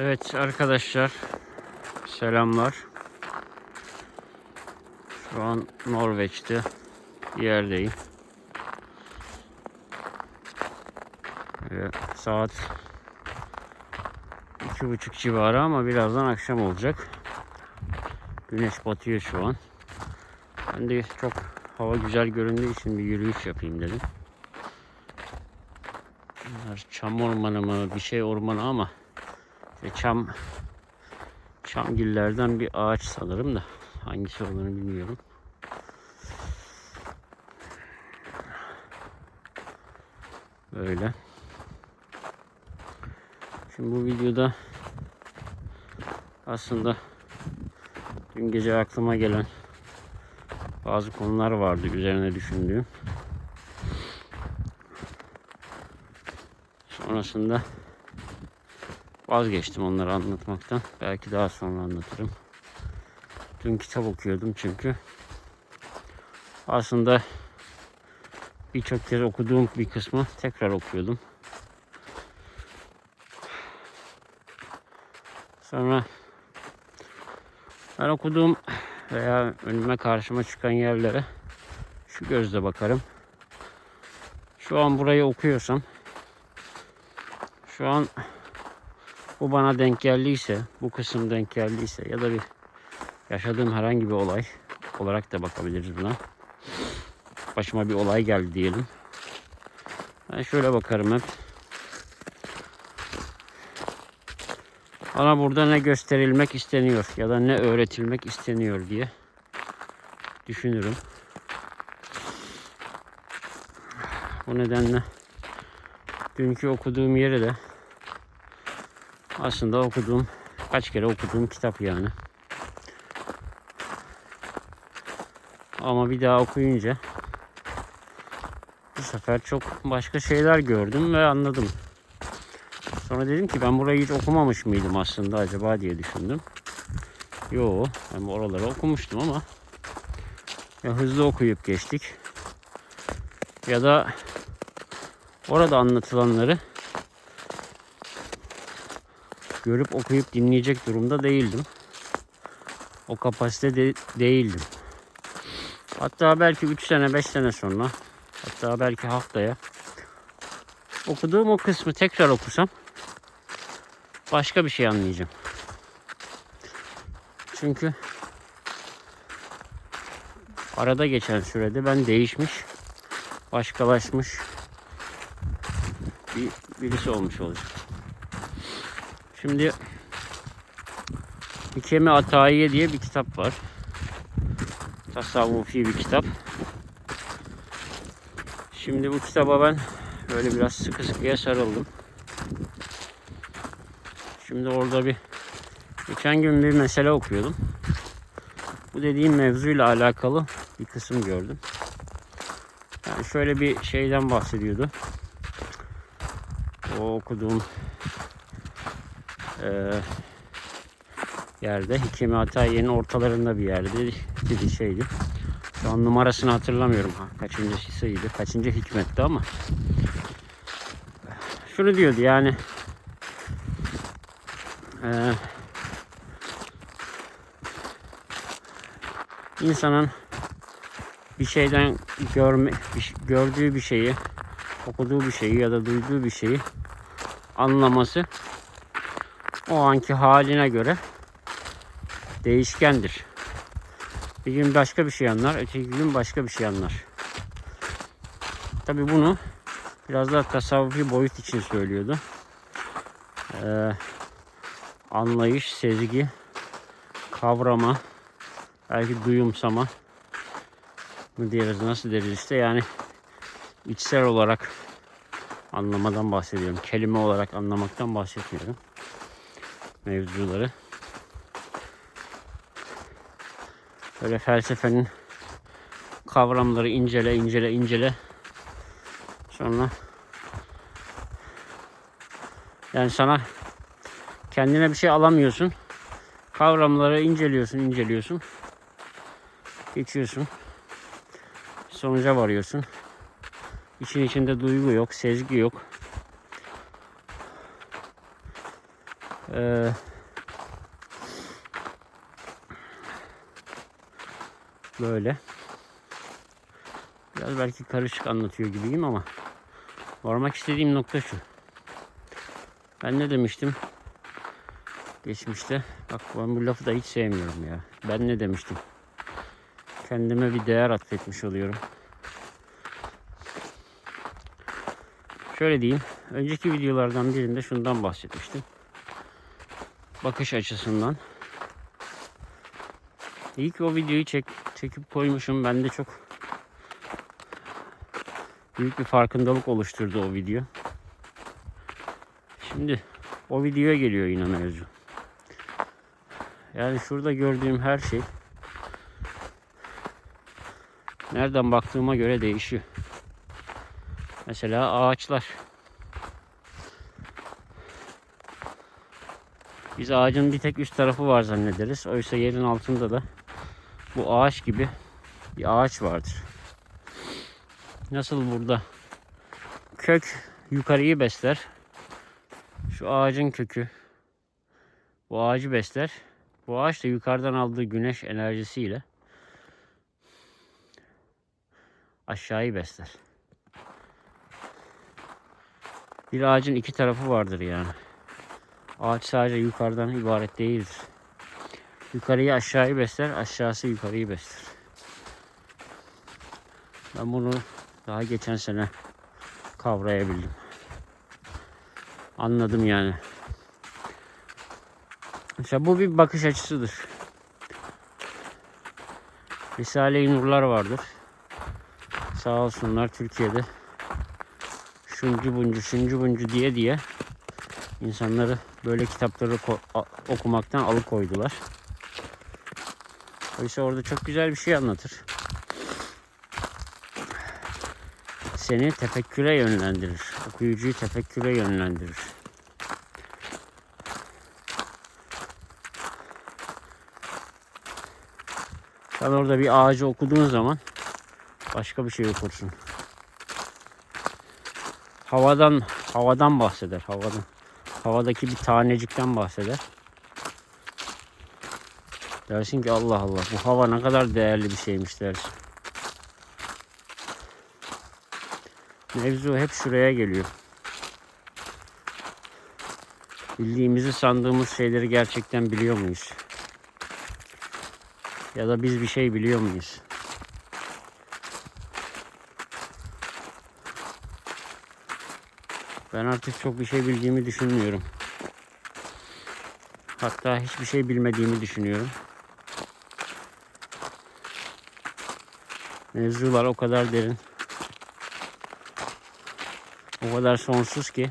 Evet arkadaşlar selamlar. Şu an Norveç'te yerdeyim. Ve saat iki buçuk civarı ama birazdan akşam olacak. Güneş batıyor şu an. Ben de çok hava güzel göründüğü için bir yürüyüş yapayım dedim. Bunlar çam ormanı mı bir şey ormanı ama işte çam çamgillerden bir ağaç sanırım da hangisi olduğunu bilmiyorum. Böyle. Şimdi bu videoda aslında dün gece aklıma gelen bazı konular vardı üzerine düşündüğüm. Sonrasında vazgeçtim onları anlatmaktan. Belki daha sonra anlatırım. Dün kitap okuyordum çünkü. Aslında birçok kez okuduğum bir kısmı tekrar okuyordum. Sonra ben okuduğum veya önüme karşıma çıkan yerlere şu gözle bakarım. Şu an burayı okuyorsam şu an bu bana denk geldiyse, bu kısım denk geldiyse ya da bir yaşadığım herhangi bir olay olarak da bakabiliriz buna. Başıma bir olay geldi diyelim. Ben şöyle bakarım hep. Bana burada ne gösterilmek isteniyor ya da ne öğretilmek isteniyor diye düşünürüm. Bu nedenle dünkü okuduğum yeri de aslında okuduğum kaç kere okuduğum kitap yani. Ama bir daha okuyunca bu sefer çok başka şeyler gördüm ve anladım. Sonra dedim ki ben burayı hiç okumamış mıydım aslında acaba diye düşündüm. Yo ben oraları okumuştum ama ya hızlı okuyup geçtik. Ya da orada anlatılanları görüp okuyup dinleyecek durumda değildim. O kapasite de değildim. Hatta belki 3 sene 5 sene sonra hatta belki haftaya okuduğum o kısmı tekrar okusam başka bir şey anlayacağım. Çünkü arada geçen sürede ben değişmiş, başkalaşmış bir birisi olmuş olacak. Şimdi Hikemi Atayiye diye bir kitap var. Tasavvufi bir kitap. Şimdi bu kitaba ben böyle biraz sıkı sıkıya sarıldım. Şimdi orada bir geçen gün bir mesele okuyordum. Bu dediğim mevzuyla alakalı bir kısım gördüm. Yani şöyle bir şeyden bahsediyordu. O okuduğum eee yerde. Hikemi Atayiye'nin ortalarında bir yerde dedi şeydi. Şu an numarasını hatırlamıyorum. Ha, kaçıncısıydı, kaçıncı hikmetti ama. Şunu diyordu yani. Ee, insanın bir şeyden görme, bir- gördüğü bir şeyi, okuduğu bir şeyi ya da duyduğu bir şeyi anlaması o anki haline göre değişkendir. Bir gün başka bir şey anlar, öteki gün başka bir şey anlar. Tabi bunu biraz daha tasavvufi boyut için söylüyordu. Ee, anlayış, sezgi, kavrama, belki duyumsama mı deriz, nasıl deriz işte yani içsel olarak anlamadan bahsediyorum. Kelime olarak anlamaktan bahsetmiyorum. Mevzuları. Böyle felsefenin kavramları incele incele incele. Sonra yani sana kendine bir şey alamıyorsun. Kavramları inceliyorsun, inceliyorsun. Geçiyorsun. Sonuca varıyorsun. İçin içinde duygu yok, sezgi yok. Ee, böyle. Biraz belki karışık anlatıyor gibiyim ama varmak istediğim nokta şu. Ben ne demiştim? Geçmişte. Bak ben bu lafı da hiç sevmiyorum ya. Ben ne demiştim? Kendime bir değer atfetmiş oluyorum. Şöyle diyeyim. Önceki videolardan birinde şundan bahsetmiştim. Bakış açısından. İlk o videoyu çek, çekip koymuşum. Bende çok büyük bir farkındalık oluşturdu o video. Şimdi o videoya geliyor yine mevzu. Yani şurada gördüğüm her şey nereden baktığıma göre değişiyor. Mesela ağaçlar. Biz ağacın bir tek üst tarafı var zannederiz. Oysa yerin altında da bu ağaç gibi bir ağaç vardır. Nasıl burada kök yukarıyı besler. Şu ağacın kökü bu ağacı besler. Bu ağaç da yukarıdan aldığı güneş enerjisiyle aşağıyı besler. Bir ağacın iki tarafı vardır yani. Ağaç sadece yukarıdan ibaret değildir. Yukarıyı aşağıyı besler, aşağısı yukarıyı besler. Ben bunu daha geçen sene kavrayabildim. Anladım yani. Mesela bu bir bakış açısıdır. Risale-i Nurlar vardır. Sağ olsunlar Türkiye'de şuncu buncu şuncu buncu diye diye insanları böyle kitapları okumaktan alıkoydular. Oysa orada çok güzel bir şey anlatır. Seni tefekküre yönlendirir. Okuyucuyu tefekküre yönlendirir. Sen orada bir ağacı okuduğun zaman başka bir şey okursun. Havadan havadan bahseder. Havadan. Havadaki bir tanecikten bahseder. Dersin ki Allah Allah bu hava ne kadar değerli bir şeymiş dersin. Mevzu hep şuraya geliyor. Bildiğimizi sandığımız şeyleri gerçekten biliyor muyuz? Ya da biz bir şey biliyor muyuz? Ben artık çok bir şey bildiğimi düşünmüyorum. Hatta hiçbir şey bilmediğimi düşünüyorum. Mevzular o kadar derin. O kadar sonsuz ki.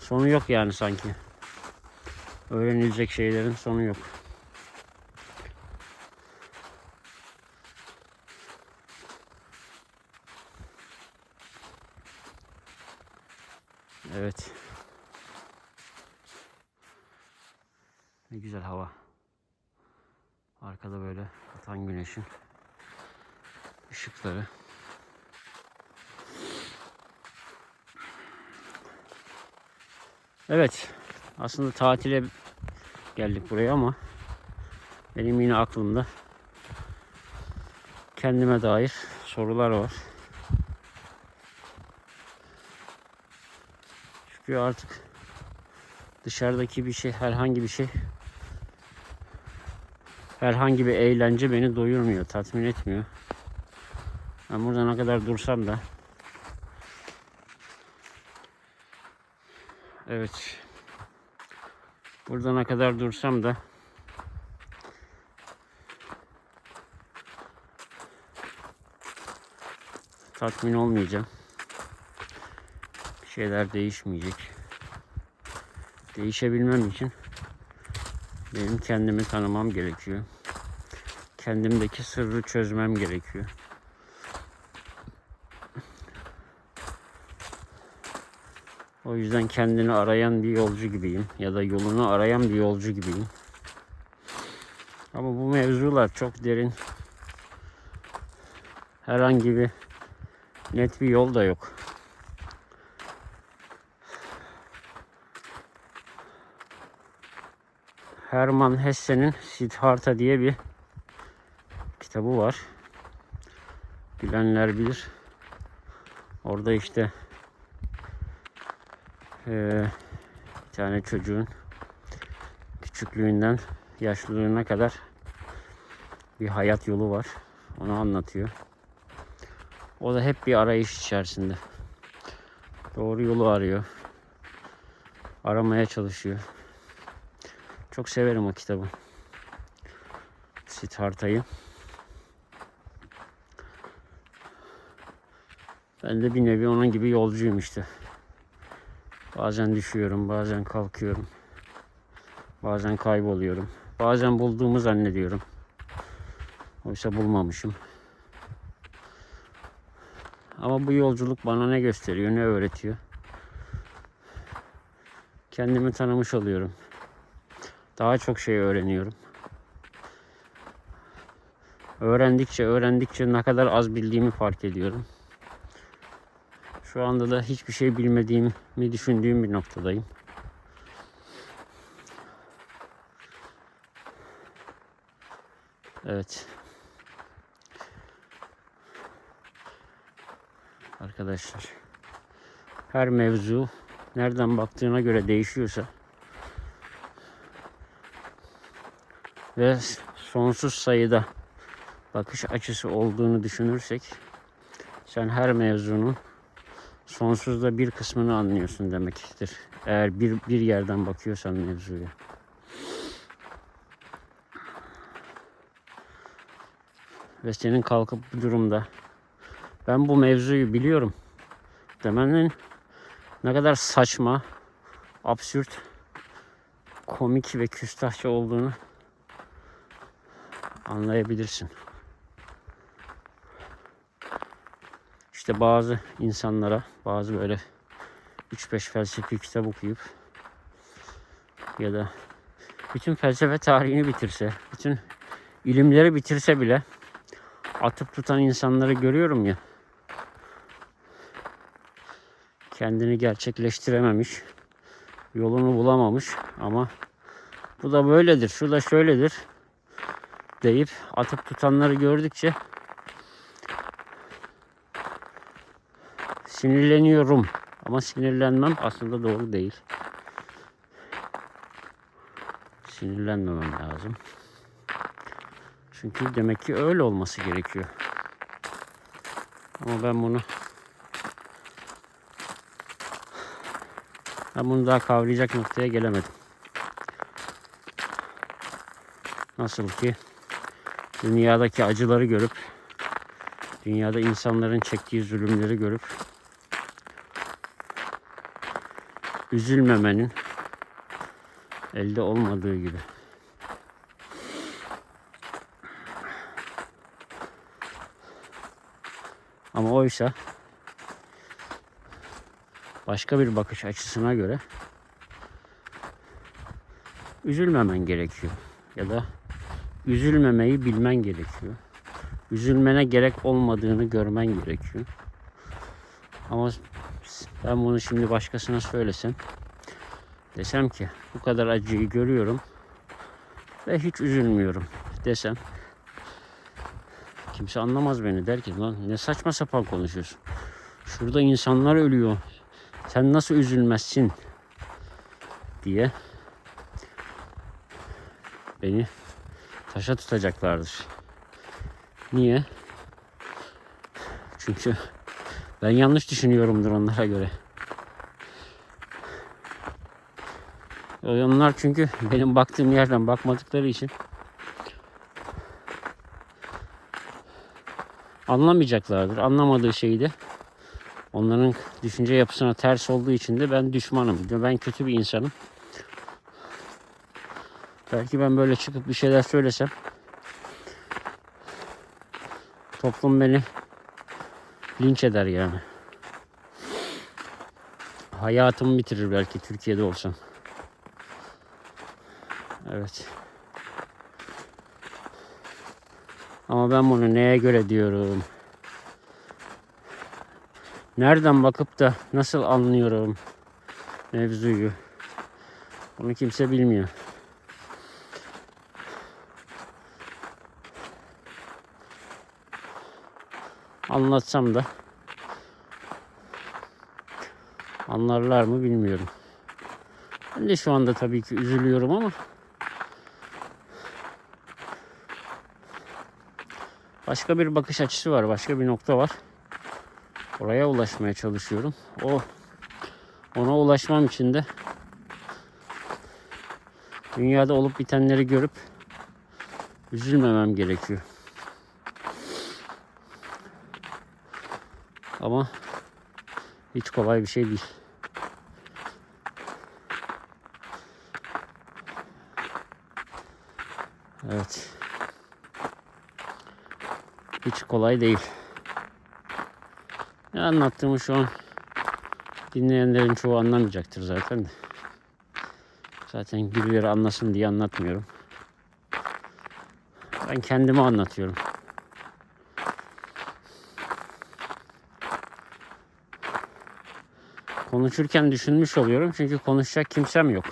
Sonu yok yani sanki. Öğrenilecek şeylerin sonu yok. Evet. Ne güzel hava. Arkada böyle atan güneşin ışıkları. Evet. Aslında tatile geldik buraya ama benim yine aklımda kendime dair sorular var. Çünkü artık dışarıdaki bir şey, herhangi bir şey herhangi bir eğlence beni doyurmuyor, tatmin etmiyor. Ben burada ne kadar dursam da Evet. Burada ne kadar dursam da tatmin olmayacağım. Bir şeyler değişmeyecek. Değişebilmem için benim kendimi tanımam gerekiyor. Kendimdeki sırrı çözmem gerekiyor. Yüzden kendini arayan bir yolcu gibiyim ya da yolunu arayan bir yolcu gibiyim. Ama bu mevzular çok derin. Herhangi bir Net bir yol da yok. Hermann Hesse'nin Siddhartha diye bir kitabı var. Bilenler bilir. Orada işte eee, bir tane çocuğun küçüklüğünden yaşlılığına kadar bir hayat yolu var. Onu anlatıyor. O da hep bir arayış içerisinde. Doğru yolu arıyor. Aramaya çalışıyor. Çok severim o kitabı. Siddhartha'yı. Ben de bir nevi onun gibi yolcuyum işte. Bazen düşüyorum, bazen kalkıyorum. Bazen kayboluyorum. Bazen bulduğumu zannediyorum. Oysa bulmamışım. Ama bu yolculuk bana ne gösteriyor, ne öğretiyor? Kendimi tanımış oluyorum. Daha çok şey öğreniyorum. Öğrendikçe öğrendikçe ne kadar az bildiğimi fark ediyorum. Şu anda da hiçbir şey bilmediğimi düşündüğüm bir noktadayım. Evet. Arkadaşlar. Her mevzu nereden baktığına göre değişiyorsa ve sonsuz sayıda bakış açısı olduğunu düşünürsek sen her mevzunun sonsuzda bir kısmını anlıyorsun demektir. Eğer bir, bir yerden bakıyorsan mevzuya. Ve senin kalkıp bu durumda ben bu mevzuyu biliyorum demenin ne kadar saçma, absürt, komik ve küstahça olduğunu anlayabilirsin. İşte bazı insanlara, bazı böyle 3-5 felsefi kitap okuyup ya da bütün felsefe tarihini bitirse, bütün ilimleri bitirse bile atıp tutan insanları görüyorum ya. Kendini gerçekleştirememiş, yolunu bulamamış ama bu da böyledir, şu da şöyledir deyip atıp tutanları gördükçe sinirleniyorum. Ama sinirlenmem aslında doğru değil. Sinirlenmemem lazım. Çünkü demek ki öyle olması gerekiyor. Ama ben bunu ben bunu daha kavrayacak noktaya gelemedim. Nasıl ki dünyadaki acıları görüp dünyada insanların çektiği zulümleri görüp üzülmemenin elde olmadığı gibi. Ama oysa başka bir bakış açısına göre üzülmemen gerekiyor. Ya da üzülmemeyi bilmen gerekiyor. Üzülmene gerek olmadığını görmen gerekiyor. Ama ben bunu şimdi başkasına söylesem desem ki bu kadar acıyı görüyorum ve hiç üzülmüyorum desem kimse anlamaz beni der ki lan ne saçma sapan konuşuyorsun. Şurada insanlar ölüyor. Sen nasıl üzülmezsin diye beni taşa tutacaklardır. Niye? Çünkü ben yanlış düşünüyorumdur onlara göre. Onlar çünkü benim baktığım yerden bakmadıkları için anlamayacaklardır. Anlamadığı şeyi de onların düşünce yapısına ters olduğu için de ben düşmanım. Ben kötü bir insanım. Belki ben böyle çıkıp bir şeyler söylesem toplum beni linç eder yani. Hayatımı bitirir belki Türkiye'de olsam. Evet. Ama ben bunu neye göre diyorum? nereden bakıp da nasıl anlıyorum mevzuyu. Bunu kimse bilmiyor. Anlatsam da anlarlar mı bilmiyorum. Ben de şu anda tabii ki üzülüyorum ama başka bir bakış açısı var, başka bir nokta var. Oraya ulaşmaya çalışıyorum. O ona ulaşmam için de dünyada olup bitenleri görüp üzülmemem gerekiyor. Ama hiç kolay bir şey değil. Evet. Hiç kolay değil. Ne anlattığımı şu an dinleyenlerin çoğu anlamayacaktır zaten de. Zaten birileri anlasın diye anlatmıyorum. Ben kendime anlatıyorum. Konuşurken düşünmüş oluyorum çünkü konuşacak kimsem yok.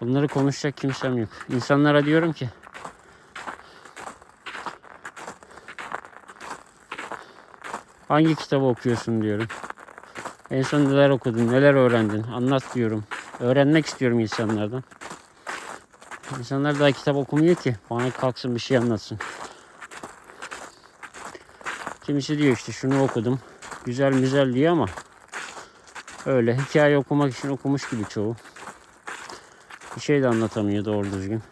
Bunları konuşacak kimsem yok. İnsanlara diyorum ki hangi kitabı okuyorsun diyorum. En son neler okudun, neler öğrendin anlat diyorum. Öğrenmek istiyorum insanlardan. İnsanlar daha kitap okumuyor ki bana kalksın bir şey anlatsın. Kimisi diyor işte şunu okudum. Güzel güzel diyor ama öyle hikaye okumak için okumuş gibi çoğu. Bir şey de anlatamıyor doğru düzgün.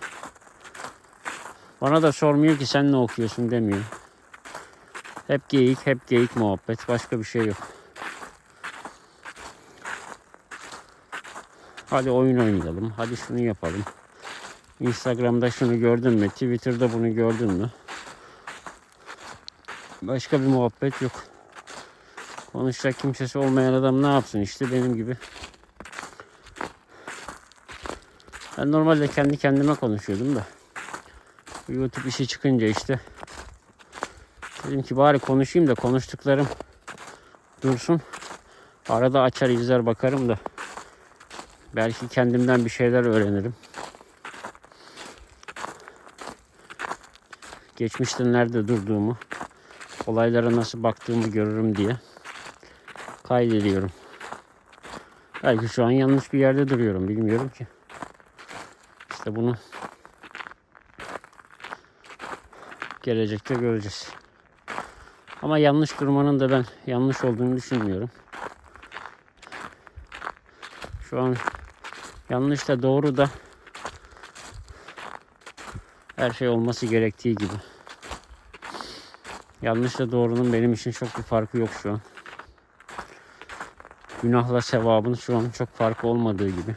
Bana da sormuyor ki sen ne okuyorsun demiyor. Hep geyik, hep geyik muhabbet. Başka bir şey yok. Hadi oyun oynayalım. Hadi şunu yapalım. Instagram'da şunu gördün mü? Twitter'da bunu gördün mü? Başka bir muhabbet yok. Konuşacak kimsesi olmayan adam ne yapsın işte benim gibi. Ben normalde kendi kendime konuşuyordum da. YouTube işi çıkınca işte dedim ki bari konuşayım da konuştuklarım dursun. Arada açar izler bakarım da belki kendimden bir şeyler öğrenirim. Geçmişte nerede durduğumu, olaylara nasıl baktığımı görürüm diye kaydediyorum. Belki şu an yanlış bir yerde duruyorum bilmiyorum ki. İşte bunu gelecekte göreceğiz. Ama yanlış durmanın da ben yanlış olduğunu düşünmüyorum. Şu an yanlış da doğru da her şey olması gerektiği gibi. Yanlışla doğrunun benim için çok bir farkı yok şu an. Günahla sevabın şu an çok farkı olmadığı gibi.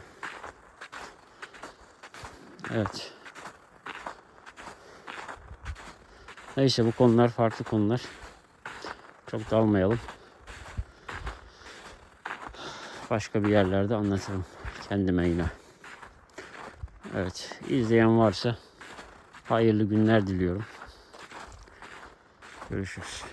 Evet. Neyse bu konular farklı konular. Çok dalmayalım. Başka bir yerlerde anlatırım kendime yine. Evet, izleyen varsa hayırlı günler diliyorum. Görüşürüz.